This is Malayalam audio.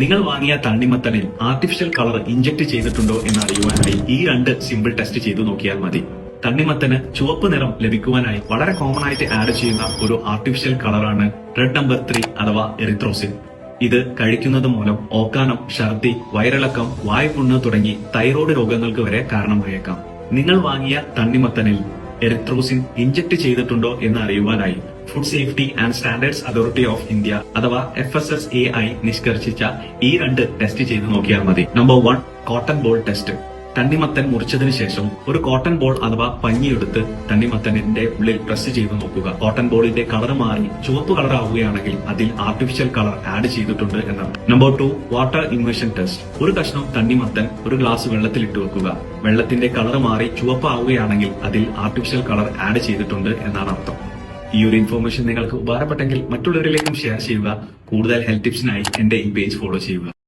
നിങ്ങൾ വാങ്ങിയ തണ്ണിമത്തനിൽ ആർട്ടിഫിഷ്യൽ കളർ ഇഞ്ചക്ട് ചെയ്തിട്ടുണ്ടോ എന്ന് അറിയുവാനായി ഈ രണ്ട് സിമ്പിൾ ടെസ്റ്റ് ചെയ്തു നോക്കിയാൽ മതി. തണ്ണിമത്തന് ചുവപ്പ് നിറം ലഭിക്കുവാനായി വളരെ കോമൺ ആയിട്ട് ആഡ് ചെയ്യുന്ന ഒരു ആർട്ടിഫിഷ്യൽ കളറാണ് റെഡ് നമ്പർ ത്രീ അഥവാ എറിത്രോസിൻ ഇത് കഴിക്കുന്നത് മൂലം ഓക്കാനം ഛർദി വയറിളക്കം വായ്പുണ്ണ് തുടങ്ങി തൈറോയ്ഡ് രോഗങ്ങൾക്ക് വരെ കാരണമായേക്കാം. നിങ്ങൾ വാങ്ങിയ തണ്ണിമത്തനിൽ എറിത്രോസിൻ ഇഞ്ചക്ട് ചെയ്തിട്ടുണ്ടോ എന്ന് അറിയുവാനായി food safety and standards authority of India അഥവാ F S S A I നിഷ്കർഷിച്ച ഈ രണ്ട് ടെസ്റ്റ് ചെയ്ത് നോക്കിയാൽ മതി. Number one cotton ball test തണ്ണിമത്തൻ മുറിച്ചതിന് ശേഷം ഒരു കോട്ടൺ ബോൾ അഥവാ പഞ്ഞിയെടുത്ത് തണ്ണിമത്തനിന്റെ ഉള്ളിൽ പ്രസ് ചെയ്ത് നോക്കുക. കോട്ടൺ ബോളിന്റെ കളർ മാറി ചുവപ്പ് കളർ ആവുകയാണെങ്കിൽ അതിൽ ആർട്ടിഫിഷ്യൽ കളർ ആഡ് ചെയ്തിട്ടുണ്ട് എന്നാണ്. Number two water inversion test. ഒരു കഷ്ണം തണ്ണിമത്തൻ ഒരു ഗ്ലാസ് വെള്ളത്തിൽ ഇട്ട് വെക്കുക. വെള്ളത്തിന്റെ കളർ മാറി ചുവപ്പ് ആവുകയാണെങ്കിൽ അതിൽ ആർട്ടിഫിഷ്യൽ കളർ ആഡ് ചെയ്തിട്ടുണ്ട് എന്നാണ് അർത്ഥം. ഈ ഒരു ഇൻഫോർമേഷൻ നിങ്ങൾക്ക് ഉപകാരപ്പെട്ടെങ്കിൽ മറ്റുള്ളവരിലേക്കും ഷെയർ ചെയ്യുക. കൂടുതൽ ഹെൽത്ത് ടിപ്സിനായി എന്റെ ഈ പേജ് ഫോളോ ചെയ്യുക.